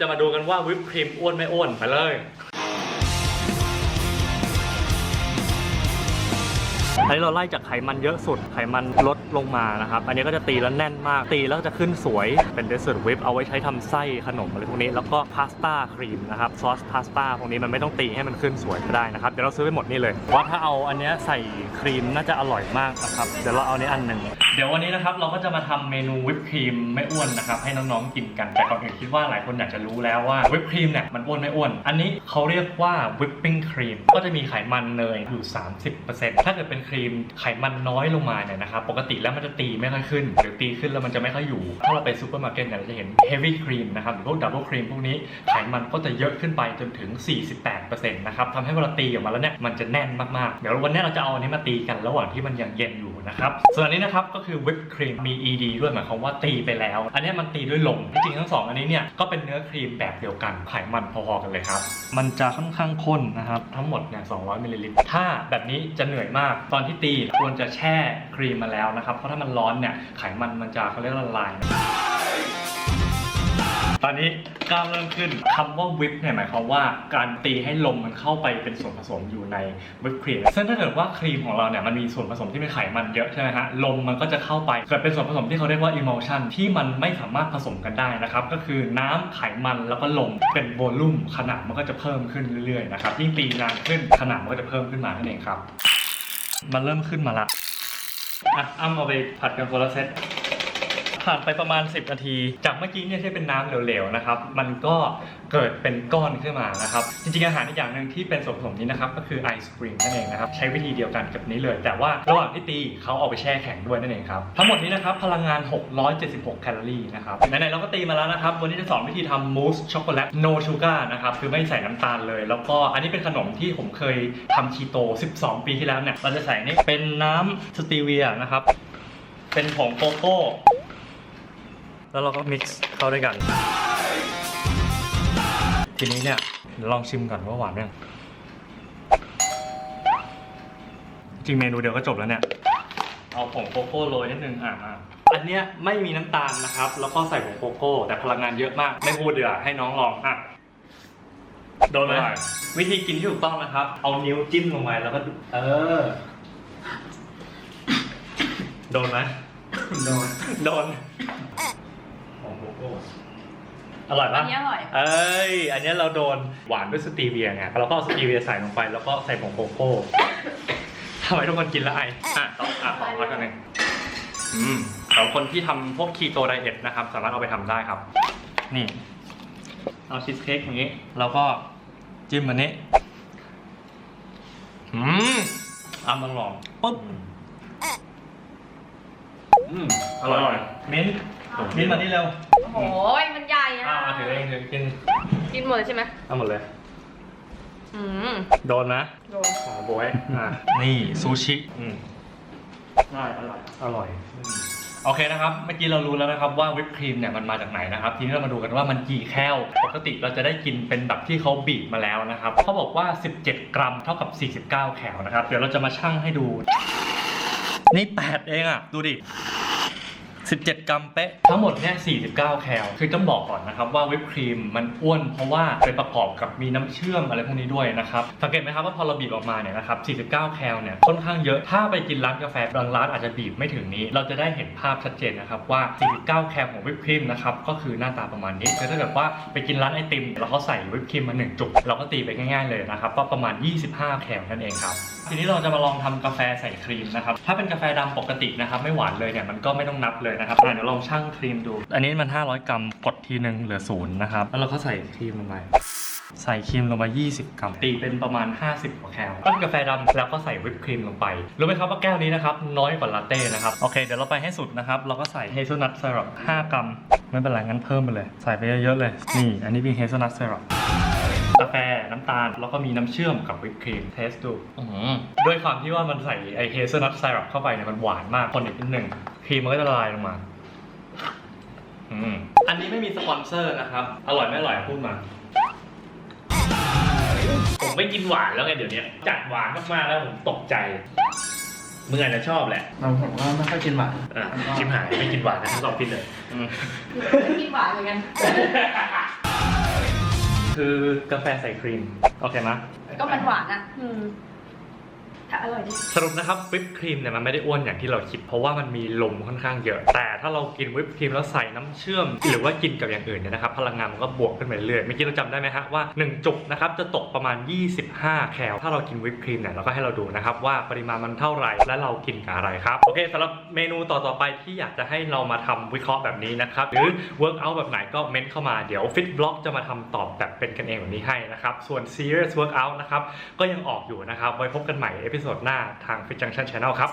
จะมาดูกันว่าวิปครีมอ้วนไม่อ้วนไปเลย อันนี้เราไล่จากไขมันเยอะสุด ไขมันลดลงมานะครับ อันนี้ก็จะตีแล้วแน่นมาก ตีแล้วจะขึ้นสวย เป็นเดสเซอร์วิปเอาไว้ใช้ทำไส้ขนมอะไรพวกนี้ แล้วก็พาสต้าครีมนะครับ ซอสพาสต้าพวกนี้มันไม่ต้องตีให้มันขึ้นสวยก็ได้นะครับ เดี๋ยวเราซื้อไปหมดนี่เลย ว่าถ้าเอาอันเนี้ยใส่ครีมน่าจะอร่อยมากนะครับ เดี๋ยวเราเอาอันนี้อันหนึ่งเดี๋ยววันนี้นะครับเราก็จะมาทำเมนูวิปครีมไม่อ้วนนะครับให้น้องๆกินกันแต่ก่อนอื่นคิดว่าหลายคนอยากจะรู้แล้วว่าวิปครีมเนี่ยมันอ้วนไม่อ้วน อันนี้เขาเรียกว่าวิปปิ้งครีมก็จะมีไขมันเนยอยู่ 30%ถ้าเกิดเป็นครีมไขมันน้อยลงมาเนี่ยนะครับปกติแล้วมันจะตีไม่ค่อยขึ้น หรือตีขึ้นแล้วมันจะไม่ค่อยอยู่ ถ้าเราไปซูเปอร์มาร์เก็ตเนี่ยเราจะเห็นเฮฟวี่ครีมนะครับหรือพวกดับเบิลครีมพวกนี้ไขมันก็จะเยอะขึ้นไปจนถึง 48%นะครับทำให้เวลาตีออกมาแล้วเนี่ยมันจะแน่นมากๆเดี๋ยววันนี้เราจะเอาอันนี้มาตีกันระหว่างที่มันยังเย็นอยู่ นะครับ ส่วนอันนี้นะครับก็คือวิปครีมมี ED ด้วยหมายความว่าตีไปแล้ว อันนี้มันตีด้วยลม จริงๆทั้งสองอันนี้เนี่ยก็เป็นเนื้อครีมแบบเดียวกัน ไขมันพอๆกันเลยครับ มันจะค่อนข้างข้นนะครับ ทั้งหมดเนี่ย 200มิลลิลิตร ถ้าแบบนี้จะเหนื่อยมาก ตอนที่ตีควรจะแช่ครีมมาแล้วนะครับ เพราะถ้ามันร้อนเนี่ย ไขมันมันจะเขาเรียกว่าละลาย ตอนนี้กล้ามเริ่มขึ้นคำว่าวิปเนี่ยหมายความว่าการตีให้ลมมันเข้าไปเป็นส่วนผสมอยู่ในวิปครีมซึ่งถ้าเกิดว่าครีมของเราเนี่ยมันมีส่วนผสมที่เป็นไขมันเยอะใช่ไหมฮะลมมันก็จะเข้าไปเกิดเป็นส่วนผสมที่เขาเรียกว่า emulsion ที่มันไม่สามารถผสมกันได้นะครับก็คือน้ำไขมันแล้วก็ลมเป็นโวลุ่มขนาดมันก็จะเพิ่มขึ้นเรื่อยๆนะครับยิ่งตีนานขึ้นขนาดมันก็จะเพิ่มขึ้นมานั่นเองครับ มันเริ่มขึ้นมาละอะอ้ำเอาไปผัดกันคนละเซต ผ่านไปประมาณ 10 นาที จากเมื่อกี้เนี่ยที่เป็นน้ำเหลวๆนะครับ มันก็เกิดเป็นก้อนขึ้นมานะครับ จริงๆอาหารอีกอย่างหนึ่งที่เป็นส่วนผสมนี้นะครับ ก็คือไอศครีมนั่นเองนะครับ ใช้วิธีเดียวกันกับนี้เลย แต่ว่าระหว่างที่ตีเขาเอาไปแช่แข็งด้วยนั่นเองครับ ทั้งหมดนี้นะครับ พลังงาน 676 แคลอรี่นะครับ ไหนๆเราก็ตีมาแล้วนะครับ วันนี้จะสอนวิธีทำมูสช็อกโกแลต no sugar นะครับ คือไม่ใส่น้ำตาลเลย แล้วก็อันนี้เป็นขนมที่ผมเคยทำคีโต 12 ปีที่แล้วเนี่ย เราจะใส่นี่เป็นน้ำสตีเวียนะครับ เป็นผงโกโก้ แล้วเราก็มิกซ์เข้าด้วยกัน ทีนี้เนี่ยเดี๋ยวลองชิมก่อนว่าหวานยังจริงเมนูเดียวก็จบแล้วเนี่ย เอาผงโกโก้โรยนิดนึงอะอะอันเนี้ยไม่มีน้ำตาลนะครับ แล้วก็ใส่ผงโกโก้ แต่พลังงานเยอะมาก ไม่พูดเดี๋ยวาให้น้องลองอะโดนไหมวิธีกินที่ถูกต้องนะครับ เอานิ้วจิ้มลงไปแล้วก็ดูเออ โดนไหมโดน โดนข องโกโก้อร่อยอัปะนนี้อร่อย เอ้ย อันเนี้ยเราโดนหวานด้วยสตีเวียไงเราก็เอาสตีเวียใส่ลงไปแล้วก็ใส่ผงโกโก้ทำไมทุกคนกินแล้วไออะต่ออะขอพักกันหนึ่งอืมสำหรับคนที่ทำพวกคีโตไดเอทนะครับ สามารถเอาไปทำได้ครับ นี่ เอาชีสเค้กอย่างนี้ แล้วก็จิ้มอันนี้ อืมเอามาลองปุ๊บ อืมอร่อย มิ้นท์ มิ้นท์มานี่เร็วโอ้โหมันใหญ่อะอ่าถือเองถือกินกินหมดเลยใช่ไหมเอาหมดเลย อืมโดนนะโดนอ๋อบวยอะนี่ซูชิอืมอร่อยอร่อยอร่อย โอเคนะครับเมื่อกี้เรารู้แล้วนะครับว่าวิปครีมเนี่ยมันมาจากไหนนะครับทีนี้เรามาดูกันว่ามันกี่แคลปกติเราจะได้กินเป็นแบบที่เขาบีบมาแล้วนะครับเขาบอกว่า 17 กรัมเท่ากับ 49 แคลนะครับเดี๋ยวเราจะมาชั่งให้ดู นี่ 8 เองอะ ดูดิ 17 กรัมเป๊ะ ทั้งหมดเนี่ย 49 แคล คือต้องบอกก่อนนะครับว่าวิปครีมมันอ้วนเพราะว่าไปประกอบกับมีน้ำเชื่อมอะไรพวกนี้ด้วยนะครับ สังเกตไหมครับว่าพอเราบีบออกมาเนี่ยนะครับ 49 แคลเนี่ยค่อนข้างเยอะ ถ้าไปกินร้านกาแฟบางร้านอาจจะบีบไม่ถึงนี้ เราจะได้เห็นภาพชัดเจนนะครับว่า 49 แคลของวิปครีมนะครับก็คือหน้าตาประมาณนี้คือถ้าเกิดว่าไปกินร้านไอติมแล้วเขาใส่วิปครีมมาหนึ่งจุกเราก็ตีไปง่ายๆเลยนะครับก็ประมาณ 25 แคลนั่นเองครับ ทีนี้เราจะมาลองทำกาแฟใส่ครีมนะครับ ถ้าเป็นกาแฟดำปกตินะครับ ไม่หวานเลยเนี่ยมันก็ไม่ต้องนับเลยนะครับเดี๋ยวลองชั่งครีมดู อันนี้มัน 500 กรัมกดทีหนึ่งเหลือศูนย์นะครับ แล้วเราก็ใส่ครีมลงไปใส่ครีมลงไป20 กรัม ตีเป็นประมาณ 50กว่าแคลก็คือกาแฟดำแล้วก็ใส่วิปครีมลงไป รู้ไหมครับว่าแก้วนี้นะครับ น้อยกว่าลาเต้นะครับ โอเค เดี๋ยวเราไปให้สุดนะครับ เราก็ใส่เฮเซลนัทไซรัป5 กรัม ไม่เป็นไรงั้นเพิ่มไปเลย ใส่ไปเยอะๆเลย นี่ อันนี้เป็นเฮเซลนัทไซรัปกาแฟ น้ำตาล แล้วก็มีน้ำเชื่อมกับวิปครีมเทสดูอื้อหือด้วยความที่ว่ามันใส่ไอเฮเซลนัทไซรัปเข้าไปเนี่ยมันหวานมากคนอีกนิดหนึ่งครีมมันก็จะละลายลงมาอืมอันนี้ไม่มีสปอนเซอร์นะครับ อร่อยไม่อร่อยพูดมา ผมไม่กินหวานแล้วไงเดี๋ยวนี้จัดหวานมากๆแล้วผมตกใจมึงอาจจะชอบแหละเราผมว่าไม่ค่อยกินหวานอะชิมหายไม่กินหวานนะทั้งสองกินเลยอืมกินหวานเหมือนกัน คือกาแฟใส่ครีม โอเคไหมก็มันหวานอะอืม อร่อยดิสรุปนะครับวิปครีมเนี่ยมันไม่ได้อ้วนอย่างที่เราคิด เพราะว่ามันมีลมค่อนข้างเยอะ แต่ถ้าเรากินวิปครีมแล้วใส่น้ำเชื่อม หรือว่ากินกับอย่างอื่นเนี่ยนะครับพลังงานมันก็บวกขึ้นไปเรื่อยๆเมื่อกี้เราจำได้ไหมฮะว่า1จุกนะครับจะตกประมาณ 25 แคลถ้าเรากินวิปครีมเนี่ยเราก็ให้เราดูนะครับว่าปริมาณมันเท่าไหร่และเรากินกับอะไรครับโอเคสำหรับเมนูต่อๆไปที่อยากจะให้เรามาทำวิเคราะห์แบบนี้นะครับหรือ work out แบบไหนก็เม้นเข้ามาเดี๋ยว fit blog จะมาทำตอบแบบเป็นกันเองแบบนี้ให้นะครับส่วน serious workout นะครับก็ยังออกอยู่นะครับไว้พบกันใหม่เอพิพิโซดหน้าทาง Fit Junction Channel ครับ